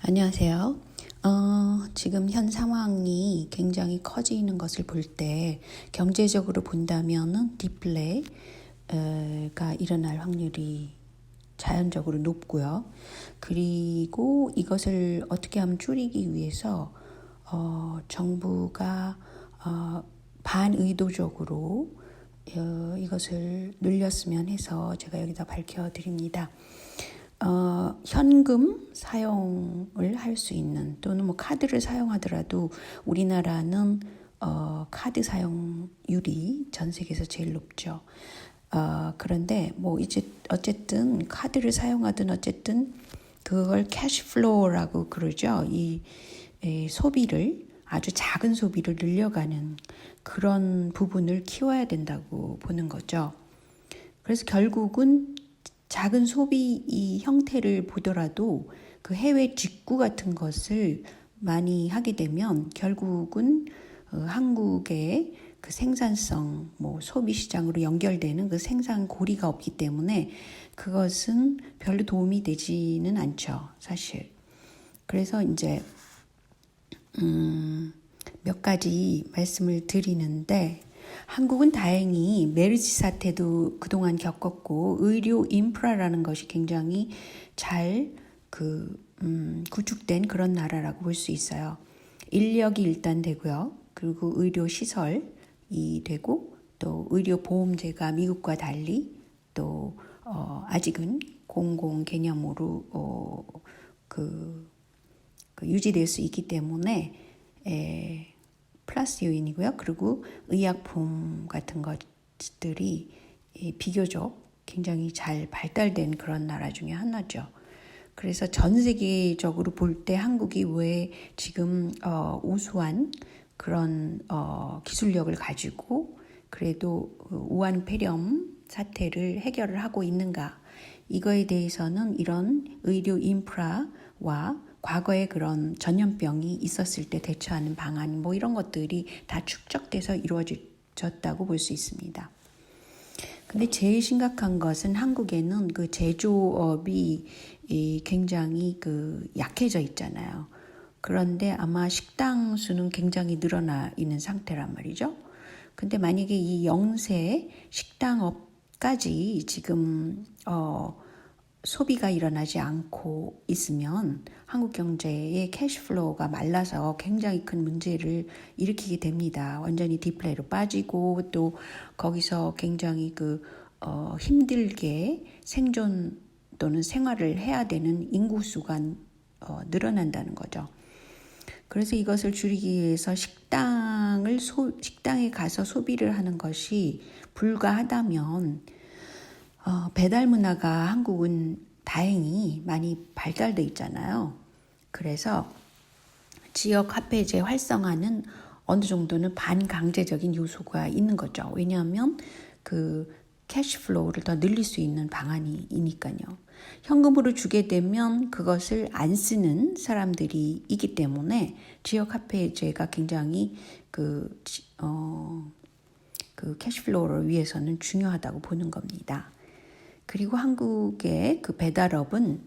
안녕하세요. 어, 지금 현 상황이 굉장히 커지는 것을 볼 때 경제적으로 본다면은 디플레가 일어날 확률이 자연적으로 높고요. 그리고 이것을 어떻게 하면 줄이기 위해서 어, 정부가 어, 반의도적으로 어, 이것을 늘렸으면 해서 제가 여기다 밝혀드립니다. 어, 현금 사용을 할 수 있는 또는 뭐 카드를 사용하더라도 우리나라는 어, 카드 사용률이 전 세계에서 제일 높죠. 어, 그런데 뭐 이제 어쨌든 카드를 사용하든 어쨌든 그걸 캐시플로우라고 그러죠. 이, 이 소비를 아주 작은 소비를 늘려가는 그런 부분을 키워야 된다고 보는 거죠. 그래서 결국은 작은 소비 이 형태를 보더라도 그 해외 직구 같은 것을 많이 하게 되면 결국은 어, 한국의 그 생산성, 뭐 소비 시장으로 연결되는 그 생산 고리가 없기 때문에 그것은 별로 도움이 되지는 않죠, 사실. 그래서 이제 음, 몇 가지 말씀을 드리는데 한국은 다행히 메르스 사태도 그동안 겪었고 의료 인프라라는 것이 굉장히 잘그 음, 구축된 그런 나라라고 볼 수 있어요. 인력이 일단 되고요. 그리고 의료 시설이 되고 또 의료 보험제가 미국과 달리 또 어, 아직은 공공 개념으로 어, 그, 그 유지될 수 있기 때문에 에, 플러스 요인이고요. 그리고 의약품 같은 것들이 비교적 굉장히 잘 발달된 그런 나라 중에 하나죠. 그래서 전 세계적으로 볼 때 한국이 왜 지금 어, 우수한 그런 어, 기술력을 가지고 그래도 우한 폐렴 사태를 해결을 하고 있는가 이거에 대해서는 이런 의료 인프라와 과거에 그런 전염병이 있었을 때 대처하는 방안 뭐 이런 것들이 다 축적돼서 이루어졌다고 볼 수 있습니다. 근데 제일 심각한 것은 한국에는 그 제조업이 굉장히 그 약해져 있잖아요. 그런데 아마 식당 수는 굉장히 늘어나 있는 상태란 말이죠. 근데 만약에 이 영세 식당업까지 지금 어 소비가 일어나지 않고 있으면 한국 경제의 캐시플로우가 말라서 굉장히 큰 문제를 일으키게 됩니다. 완전히 디플레이로 빠지고 또 거기서 굉장히 그 어, 힘들게 생존 또는 생활을 해야 되는 인구 수가 어, 늘어난다는 거죠. 그래서 이것을 줄이기 위해서 식당을 소, 식당에 가서 소비를 하는 것이 불가하다면 어, 배달 문화가 한국은 다행히 많이 발달돼 있잖아요. 그래서 지역 화폐제 활성화는 어느 정도는 반강제적인 요소가 있는 거죠. 왜냐하면 그 캐시플로우를 더 늘릴 수 있는 방안이니까요. 현금으로 주게 되면 그것을 안 쓰는 사람들이 있기 때문에 지역 화폐제가 굉장히 그, 어, 그 캐시플로우를 위해서는 중요하다고 보는 겁니다. 그리고 한국의 그 배달업은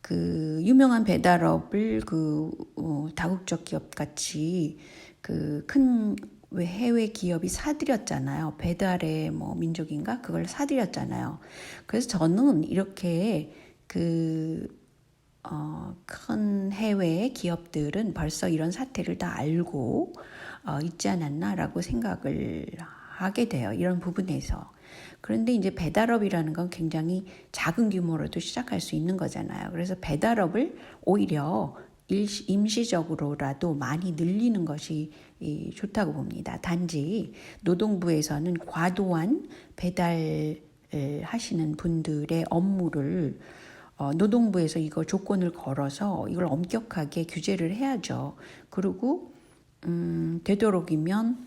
그 유명한 배달업을 그 어, 다국적 기업 같이 그 큰 해외 기업이 사들였잖아요. 배달의 뭐 민족인가 그걸 사들였잖아요. 그래서 저는 이렇게 그 어, 큰 해외 기업들은 벌써 이런 사태를 다 알고 어, 있지 않았나라고 생각을 하게 돼요. 이런 부분에서. 그런데 이제 배달업이라는 건 굉장히 작은 규모로도 시작할 수 있는 거잖아요. 그래서 배달업을 오히려 임시적으로라도 많이 늘리는 것이 좋다고 봅니다. 단지 노동부에서는 과도한 배달 하시는 분들의 업무를 어, 노동부에서 이거 조건을 걸어서 이걸 엄격하게 규제를 해야죠. 그리고 음, 되도록이면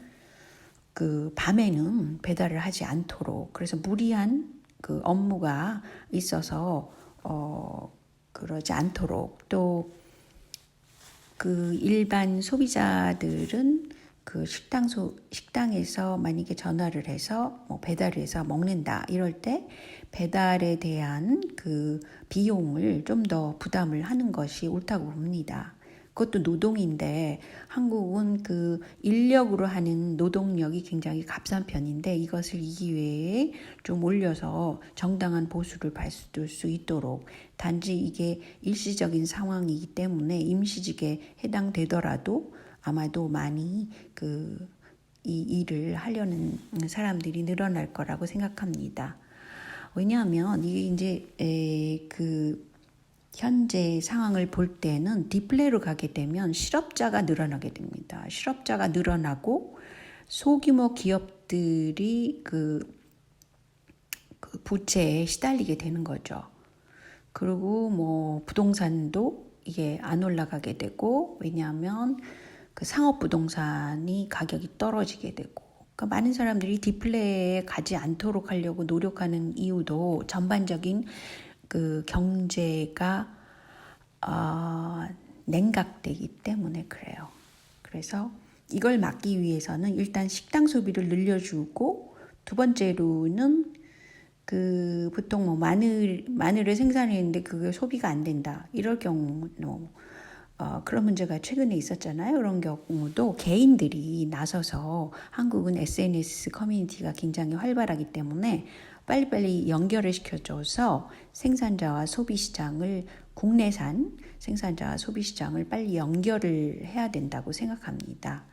그 밤에는 배달을 하지 않도록 그래서 무리한 그 업무가 있어서 어 그러지 않도록 또 그 일반 소비자들은 그 식당 소 식당에서 만약에 전화를 해서 뭐 배달을 해서 먹는다 이럴 때 배달에 대한 그 비용을 좀 더 부담을 하는 것이 옳다고 봅니다. 그것도 노동인데 한국은 그 인력으로 하는 노동력이 굉장히 값싼 편인데 이것을 이 기회에 좀 올려서 정당한 보수를 받을 수 있도록 단지 이게 일시적인 상황이기 때문에 임시직에 해당되더라도 아마도 많이 그 이 일을 하려는 사람들이 늘어날 거라고 생각합니다. 왜냐하면 이게 이제 에, 그 현재 상황을 볼 때는 디플레이로 가게 되면 실업자가 늘어나게 됩니다. 실업자가 늘어나고 소규모 기업들이 그, 그 부채에 시달리게 되는 거죠. 그리고 뭐 부동산도 이게 안 올라가게 되고 왜냐하면 그 상업 부동산이 가격이 떨어지게 되고 그러니까 많은 사람들이 디플레이에 가지 않도록 하려고 노력하는 이유도 전반적인 그 경제가 어, 냉각되기 때문에 그래요. 그래서 이걸 막기 위해서는 일단 식당 소비를 늘려주고 두 번째로는 그 보통 뭐 마늘 마늘을 생산했는데 그게 소비가 안 된다 이럴 경우는 어, 그런 문제가 최근에 있었잖아요. 그런 경우도 개인들이 나서서 한국은 SNS 커뮤니티가 굉장히 활발하기 때문에 빨리빨리 연결을 시켜줘서 생산자와 소비시장을 국내산 생산자와 소비시장을 빨리 연결을 해야 된다고 생각합니다.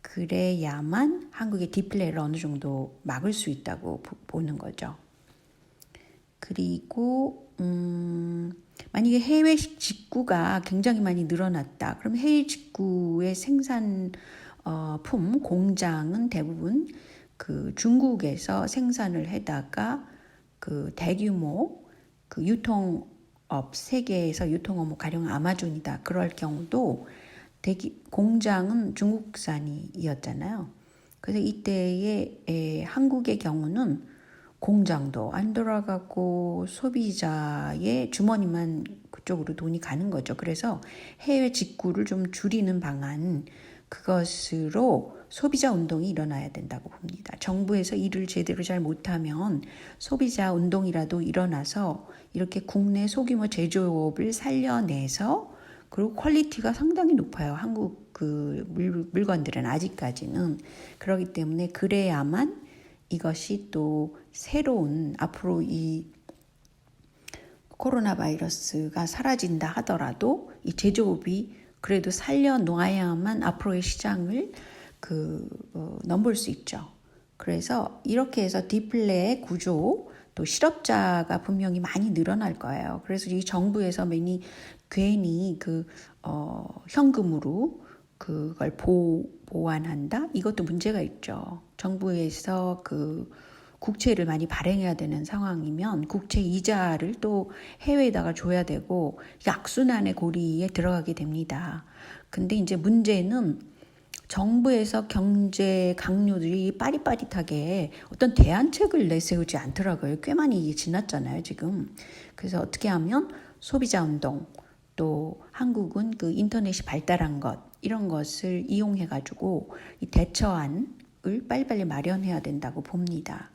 그래야만 한국의 디플레이를 어느 정도 막을 수 있다고 보는 거죠. 그리고 음, 만약에 해외 직구가 굉장히 많이 늘어났다. 그럼 해외 직구의 생산 어, 품 공장은 대부분 그 중국에서 생산을 해다가 그 대규모 그 유통업 세계에서 유통업 뭐 가령 아마존이다 그럴 경우도 대기 공장은 중국산이었잖아요. 그래서 이때의 에, 한국의 경우는 공장도 안 돌아가고 소비자의 주머니만 그쪽으로 돈이 가는 거죠. 그래서 해외 직구를 좀 줄이는 방안 그것으로 소비자 운동이 일어나야 된다고 봅니다. 정부에서 일을 제대로 잘 못하면 소비자 운동이라도 일어나서 이렇게 국내 소규모 제조업을 살려내서 그리고 퀄리티가 상당히 높아요. 한국 그 물, 물건들은 아직까지는 그러기 때문에 그래야만 이것이 또 새로운 앞으로 이 코로나 바이러스가 사라진다 하더라도 이 제조업이 그래도 살려놓아야만 앞으로의 시장을 그 어, 넘볼 수 있죠. 그래서 이렇게 해서 디플레의 구조 또 실업자가 분명히 많이 늘어날 거예요. 그래서 이 정부에서 괜히 괜히 그 어, 현금으로 그걸 보, 보완한다? 이것도 문제가 있죠. 정부에서 그 국채를 많이 발행해야 되는 상황이면 국채 이자를 또 해외에다가 줘야 되고 약순환의 고리에 들어가게 됩니다. 근데 이제 문제는 정부에서 경제 강요들이 빠릿빠릿하게 어떤 대안책을 내세우지 않더라고요. 꽤 많이 지났잖아요, 지금. 그래서 어떻게 하면 소비자 운동, 또 한국은 그 인터넷이 발달한 것, 이런 것을 이용해 가지고 이 대처안을 빨리빨리 마련해야 된다고 봅니다.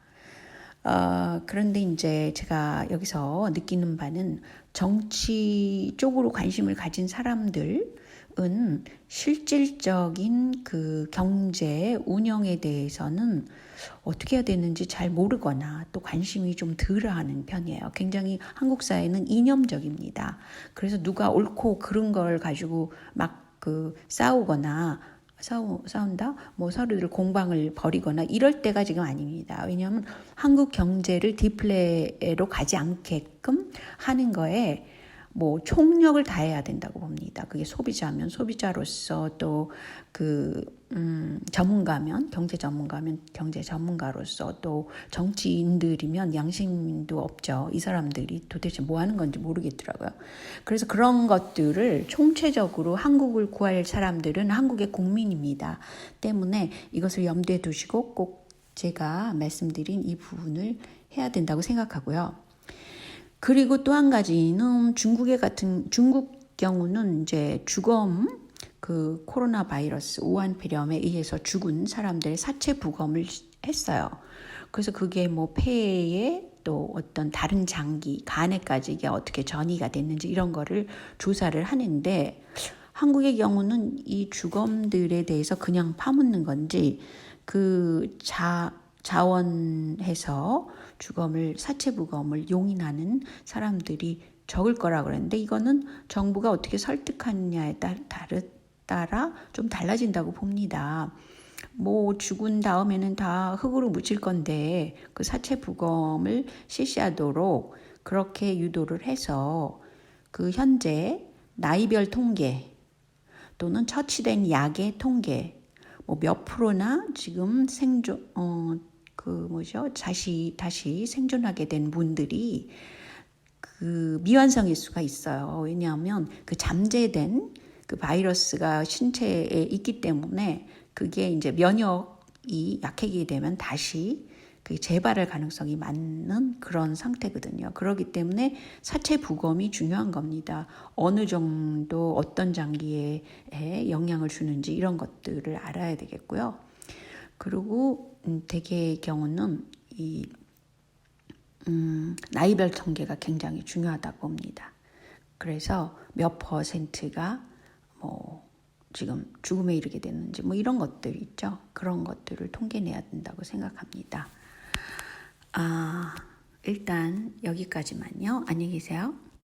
어, 그런데 이제 제가 여기서 느끼는 바는 정치 쪽으로 관심을 가진 사람들은 실질적인 그 경제 운영에 대해서는 어떻게 해야 되는지 잘 모르거나 또 관심이 좀 덜하는 편이에요. 굉장히 한국 사회는 이념적입니다. 그래서 누가 옳고 그른 걸 가지고 막그 싸우거나 싸우, 싸운다? 뭐 서로들 공방을 벌이거나 이럴 때가 지금 아닙니다. 왜냐하면 한국 경제를 디플레이로 가지 않게끔 하는 거에 뭐 총력을 다해야 된다고 봅니다. 그게 소비자면 소비자로서 또그 음, 전문가면 경제 전문가면 경제 전문가로서 또 정치인들이면 양심도 없죠. 이 사람들이 도대체 뭐 하는 건지 모르겠더라고요. 그래서 그런 것들을 총체적으로 한국을 구할 사람들은 한국의 국민입니다. 때문에 이것을 염두에 두시고 꼭 제가 말씀드린 이 부분을 해야 된다고 생각하고요. 그리고 또 한 가지는 중국의 같은 중국 경우는 이제 주검 그 코로나 바이러스 우한 폐렴에 의해서 죽은 사람들의 사체 부검을 했어요. 그래서 그게 뭐 폐에 또 어떤 다른 장기, 간에까지 이게 어떻게 전이가 됐는지 이런 거를 조사를 하는데 한국의 경우는 이 주검들에 대해서 그냥 파묻는 건지 그 자, 자원해서 주검을 사체 부검을 용인하는 사람들이 적을 거라 그랬는데 이거는 정부가 어떻게 설득하느냐에 따, 따르, 따라 좀 달라진다고 봅니다. 뭐 죽은 다음에는 다 흙으로 묻힐 건데 그 사체 부검을 실시하도록 그렇게 유도를 해서 그 현재 나이별 통계 또는 처치된 약의 통계 뭐 몇 프로나 지금 생존 어 그 뭐죠 다시 다시 생존하게 된 분들이 그 미완성일 수가 있어요. 왜냐하면 그 잠재된 그 바이러스가 신체에 있기 때문에 그게 이제 면역이 약해지게 되면 다시 그 재발할 가능성이 많은 그런 상태거든요. 그렇기 때문에 사체 부검이 중요한 겁니다. 어느 정도 어떤 장기에 영향을 주는지 이런 것들을 알아야 되겠고요. 그리고 음, 대개의 경우는 이 음, 나이별 통계가 굉장히 중요하다고 봅니다. 그래서 몇 퍼센트가 뭐 지금 죽음에 이르게 됐는지 뭐 이런 것들 있죠. 그런 것들을 통계내야 된다고 생각합니다. 아, 일단 여기까지만요. 안녕히 계세요.